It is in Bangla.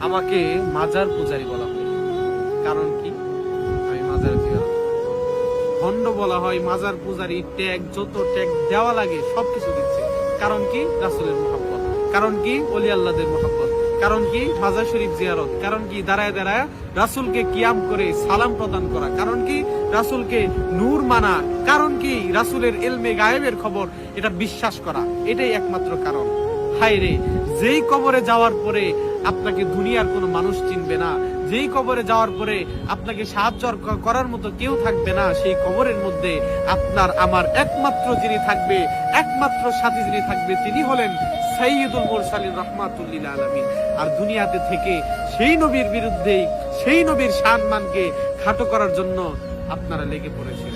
আমাকে মাজার পূজারি বলা হয়। কারণ কি? আমি মাজার ভণ্ড বলা হয় মাজার পূজারি ট্যাগ যত ট্যাগ দেওয়া লাগে সবকিছু দিচ্ছে। কারণ কি? রাসুলের মোহাম্মত কারণ কি? অলি আল্লাহদের মোহাম্মত কারণ কি? মাজার শরীফ জিয়ারত। কারণ কি? দাঁড়ায় দাঁড়ায় রাসুলকে কিয়াম করে সালাম প্রদান করা। কারণ কি? রাসুলকে নূর মানা। কারণ কি? রাসুলের এলমে গায়েবের খবর। এটা বিশ্বাস করা। এটাই একমাত্র কারণ। হায় রে যেই কবরে যাওয়ার পরে আপনাকে দুনিয়ার কোনো মানুষ চিনবে না। যেই কবরে যাওয়ার পরে আপনাকে সাহায্য করার মতো কেউ থাকবে না। সেই কবরের মধ্যে আপনার, আমার একমাত্র যিনি থাকবে, একমাত্র সাথী যিনি থাকবে, তিনি হলেন সাইয়দুল মুরসালিন রহমাতুল্লিল আলমিন। আর দুনিয়াতে থেকে সেই নবীর বিরুদ্ধেই, সেই নবীর সম্মানকে খাটো করার জন্য আপনারা লেগে পড়েছেন